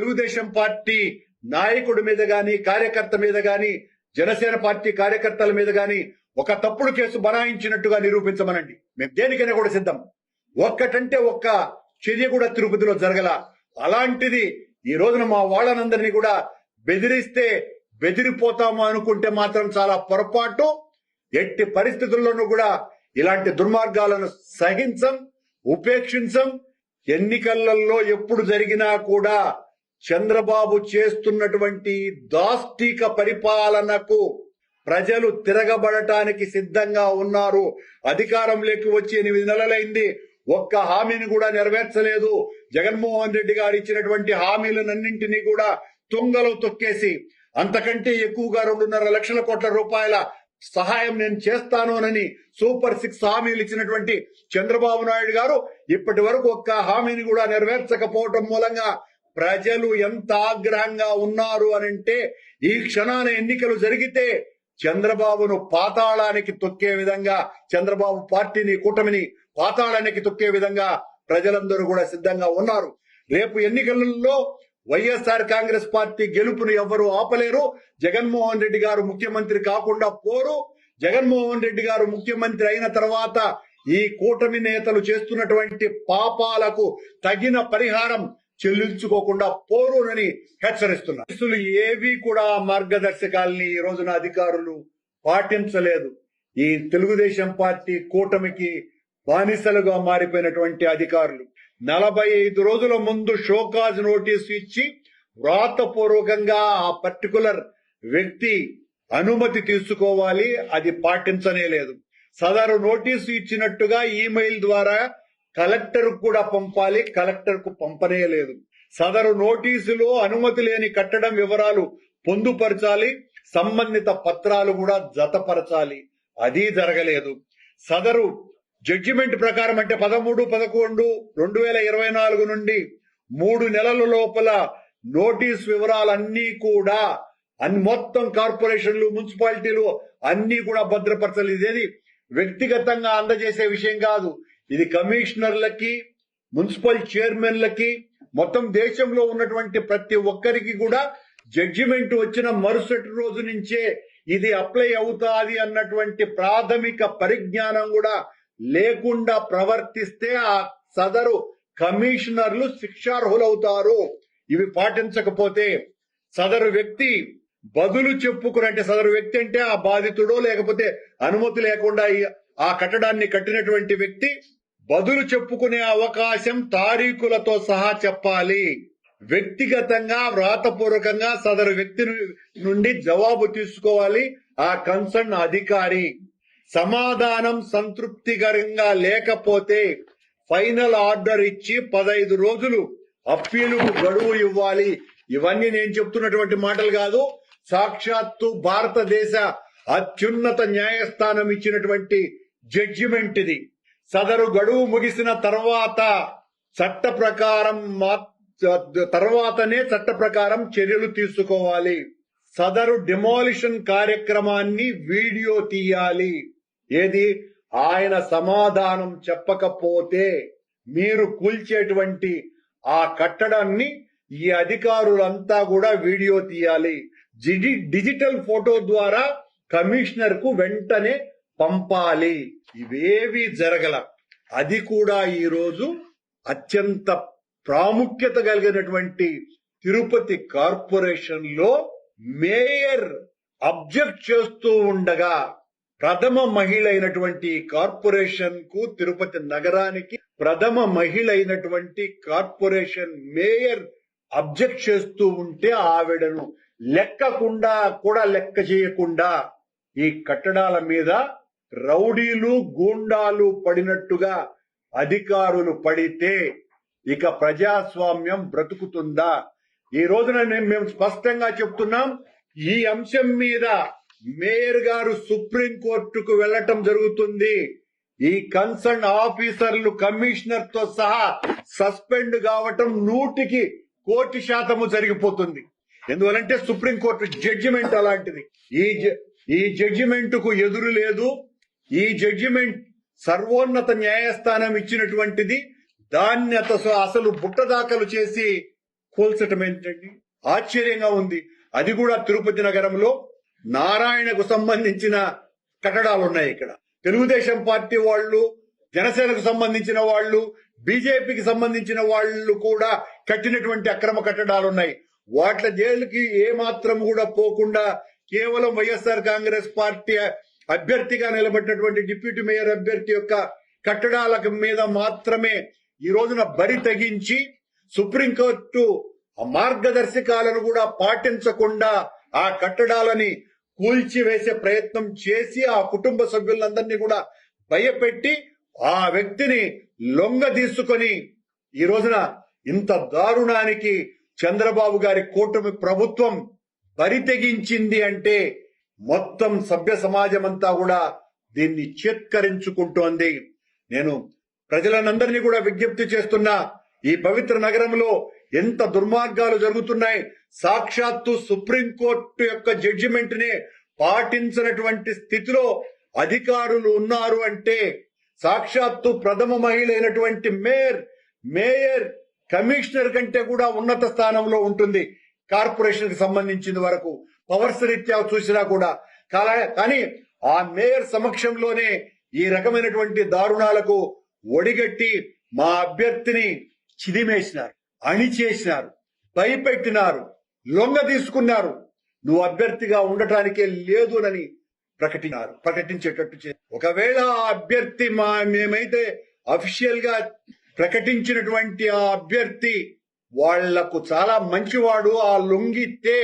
Telugu Desam party నాయకుడి మీద గాని కార్యకర్త మీద గాని జనసేన పార్టీ కార్యకర్తల మీద గాని ఒక తప్పుడు కేసు బనాయించినట్టుగా నిరూపించమనండి. మేము దేనికైనా కూడా సిద్ధం. ఒక్కటంటే ఒక్క చర్య కూడా తిరుపతిలో జరగల. అలాంటిది ఈ రోజున మా వాళ్ళనందరినీ కూడా బెదిరిస్తే బెదిరిపోతాము అనుకుంటే మాత్రం చాలా పొరపాటు. ఎట్టి పరిస్థితుల్లోనూ కూడా ఇలాంటి దుర్మార్గాలను సహించం ఉపేక్షించం. ఎన్నికలలో ఎప్పుడు జరిగినా కూడా చంద్రబాబు చేస్తున్నటువంటి దాష్టిక పరిపాలనకు ప్రజలు తిరగబడటానికి సిద్ధంగా ఉన్నారు. అధికారంలోకి వచ్చి ఎనిమిది నెలలైంది. ఒక్క హామీని కూడా నెరవేర్చలేదు. జగన్మోహన్ రెడ్డి గారు ఇచ్చినటువంటి హామీలన్నింటినీ కూడా తుంగలో తొక్కేసి అంతకంటే ఎక్కువగా రెండున్నర లక్షల కోట్ల రూపాయల సహాయం నేను చేస్తానునని సూపర్ సిక్స్ హామీలు ఇచ్చినటువంటి చంద్రబాబు నాయుడు గారు ఇప్పటి వరకు ఒక్క హామీని కూడా నెరవేర్చకపోవటం మూలంగా ప్రజలు ఎంత ఆగ్రహంగా ఉన్నారు అనంటే ఈ క్షణాన ఎన్నికలు జరిగితే చంద్రబాబును పాతాళానికి తొక్కే విధంగా చంద్రబాబు పార్టీని కూటమిని పాతాళానికి తొక్కే విధంగా ప్రజలందరూ కూడా సిద్ధంగా ఉన్నారు. రేపు ఎన్నికలలో వైఎస్ఆర్ కాంగ్రెస్ పార్టీ గెలుపును ఎవ్వరూ ఆపలేరు. జగన్మోహన్ రెడ్డి గారు ముఖ్యమంత్రి కాకుండా పోరు. జగన్మోహన్ రెడ్డి గారు ముఖ్యమంత్రి అయిన తర్వాత ఈ కూటమి నేతలు చేస్తున్నటువంటి పాపాలకు తగిన పరిహారం చెల్లించుకోకుండా పోరునని హెచ్చరిస్తున్నారు. ఏవి కూడా మార్గదర్శకాల్ని ఈ రోజున అధికారులు పాటించలేదు. ఈ తెలుగుదేశం పార్టీ కూటమికి బానిసలుగా మారిపోయినటువంటి అధికారులు నలభై ఐదు రోజుల ముందు షోకాజ్ నోటీసు ఇచ్చి వ్రాతపూర్వకంగా ఆ పర్టికులర్ వ్యక్తి అనుమతి తీసుకోవాలి అది పాటించనే లేదు. సదరు నోటీసు ఇచ్చినట్టుగా ఈమెయిల్ ద్వారా కలెక్టర్ కూడా పంపాలి కలెక్టర్కు పంపనే లేదు సదరు నోటీసులో అనుమతి లేని కట్టడం వివరాలు పొందుపరచాలి సంబంధిత పత్రాలు కూడా జతపరచాలి. అది జరగలేదు. సదరు జడ్జిమెంట్ ప్రకారం అంటే పదమూడు పదకొండు రెండు వేల ఇరవై నాలుగు నుండి మూడు నెలల లోపల నోటీస్ వివరాలన్నీ కూడా అన్ని మొత్తం కార్పొరేషన్లు మున్సిపాలిటీలు అన్ని కూడా భద్రపరచాలి ఇదేది వ్యక్తిగతంగా అందజేసే విషయం కాదు. ఇది కమిషనర్లకి మున్సిపల్ చైర్మన్లకి మొత్తం దేశంలో ఉన్నటువంటి ప్రతి ఒక్కరికి కూడా జడ్జిమెంట్ వచ్చిన మరుసటి రోజు నుంచే ఇది అప్లై అవుతాది అన్నటువంటి ప్రాథమిక పరిజ్ఞానం కూడా లేకుండా ప్రవర్తిస్తే ఆ సదరు కమిషనర్లు శిక్షార్హులవుతారు. ఇవి పాటించకపోతే సదరు వ్యక్తి బదులు చెప్పుకుని అంటే సదరు వ్యక్తి అంటే ఆ బాధితుడో లేకపోతే అనుమతి లేకుండా ఆ కట్టడాన్ని కట్టినటువంటి వ్యక్తి బదులు చెప్పుకునే అవకాశం తారీఖులతో సహా చెప్పాలి. వ్యక్తిగతంగా వ్రాతపూర్వకంగా సదరు వ్యక్తి నుండి జవాబు తీసుకోవాలి. ఆ కన్సర్న్ అధికారి. సమాధానం సంతృప్తికరంగా లేకపోతే ఫైనల్ ఆర్డర్ ఇచ్చి పదహైదు రోజులు అప్పీలు గడువు ఇవ్వాలి. ఇవన్నీ నేను చెప్తున్నటువంటి మాటలు కాదు. సాక్షాత్తు భారతదేశ అత్యున్నత న్యాయస్థానం ఇచ్చినటువంటి జడ్జిమెంట్ ఇది. సదరు గడువు ముగిసిన తర్వాత చట్ట ప్రకారం తర్వాతనే చట్ట ప్రకారం చర్యలు తీసుకోవాలి. సదరు డిమాలిషన్ కార్యక్రమాన్ని వీడియో తీయాలి. ఏది? ఆయన సమాధానం చెప్పకపోతే మీరు కూల్చేటువంటి ఆ కట్టడాన్ని ఈ అధికారులంతా కూడా వీడియో తీయాలి. డిజిటల్ ఫోటో ద్వారా కమిషనర్కు వెంటనే పంపాలి. ఇవేవి జరగల. అది కూడా ఈ రోజు అత్యంత ప్రాముఖ్యత కలిగినటువంటి తిరుపతి కార్పొరేషన్లో మేయర్ అబ్జెక్ట్ చేస్తూ ఉండగా ప్రథమ మహిళ అయినటువంటి కార్పొరేషన్కు తిరుపతి నగరానికి ప్రథమ మహిళ అయినటువంటి కార్పొరేషన్ మేయర్ అబ్జెక్ట్ చేస్తూ ఉంటే ఆవిడను లెక్కకుండా కూడా లెక్క చేయకుండా ఈ కట్టడాల మీద రౌడీలు గూండాలు పడినట్టుగా అధికారులు పడితే ఇక ప్రజాస్వామ్యం బ్రతుకుతుందా? ఈ రోజున నేను మేము స్పష్టంగా చెప్తున్నాం ఈ అంశం మీద మేయర్ గారు సుప్రీం కోర్టుకు వెళ్ళటం జరుగుతుంది. ఈ కన్సర్న్ ఆఫీసర్లు కమిషనర్తో సహా సస్పెండ్ కావటం నూటికి కోటి శాతము జరిగిపోతుంది. ఎందువలంటే సుప్రీంకోర్టు జడ్జిమెంట్ అలాంటిది. ఈ జ- ఈ జడ్జిమెంట్కు ఎదురు లేదు. ఈ జడ్జిమెంట్ సర్వోన్నత న్యాయస్థానం ఇచ్చినటువంటిది దాన్ని అత- అసలు బుట్టదాఖలు చేసి కోల్చటం ఏంటండి? ఆశ్చర్యంగా ఉంది. అది కూడా తిరుపతి నగరంలో నారాయణకు సంబంధించిన కట్టడాలు ఉన్నాయి ఇక్కడ. తెలుగుదేశం పార్టీ వాళ్ళు జనసేనకు సంబంధించిన వాళ్ళు బీజేపీకి సంబంధించిన వాళ్ళు కూడా కట్టినటువంటి అక్రమ కట్టడాలు ఉన్నాయి. వాట్ల జైలుకి ఏ మాత్రం కూడా పోకుండా కేవలం వైఎస్ఆర్ కాంగ్రెస్ పార్టీ అభ్యర్థిగా నిలబడినటువంటి డిప్యూటీ మేయర్ అభ్యర్థి యొక్క కట్టడాల మీద మాత్రమే ఈ రోజున బరి తెగించి సుప్రీంకోర్టు మార్గదర్శకాలను కూడా పాటించకుండా ఆ కట్టడాలని కూల్చివేసే ప్రయత్నం చేసి ఆ కుటుంబ సభ్యులందరినీ కూడా భయపెట్టి ఆ వ్యక్తిని లొంగ తీసుకొని ఈ రోజున ఇంత దారుణానికి చంద్రబాబు గారి కూటమి ప్రభుత్వం బరి తెగించింది అంటే మొత్తం సభ్య సమాజం అంతా కూడా దీన్ని చేత్కరించుకుంటోంది. నేను ప్రజలనందరినీ కూడా విజ్ఞప్తి చేస్తున్నా ఈ పవిత్ర నగరంలో ఎంత దుర్మార్గాలు జరుగుతున్నాయి. సాక్షాత్తు సుప్రీంకోర్టు యొక్క జడ్జిమెంట్ని పాటించినటువంటి స్థితిలో అధికారులు ఉన్నారు అంటే సాక్షాత్తు ప్రథమ మహిళ అయినటువంటి మేయర్ మేయర్ కమిషనర్ కంటే కూడా ఉన్నత స్థానంలో ఉంటుంది. కార్పొరేషన్కి సంబంధించిన వరకు పవర్స్ రీత్యా చూసినా కూడా. కానీ ఆ మేయర్ సమక్షంలోనే ఈ రకమైనటువంటి దారుణాలకు ఒడిగట్టి మా అభ్యర్థిని చిదిమేసినారు అణిచేసినారు భయపెట్టినారు లొంగ తీసుకున్నారు. నువ్వు అభ్యర్థిగా ఉండటానికే లేదునని ప్రకటించారు ప్రకటించేటట్టు ఒకవేళ ఆ అభ్యర్థి మా మేమైతే అఫీషియల్గా ప్రకటించినటువంటి ఆ అభ్యర్థి వాళ్ళకు చాలా మంచివాడు ఆ లొంగితే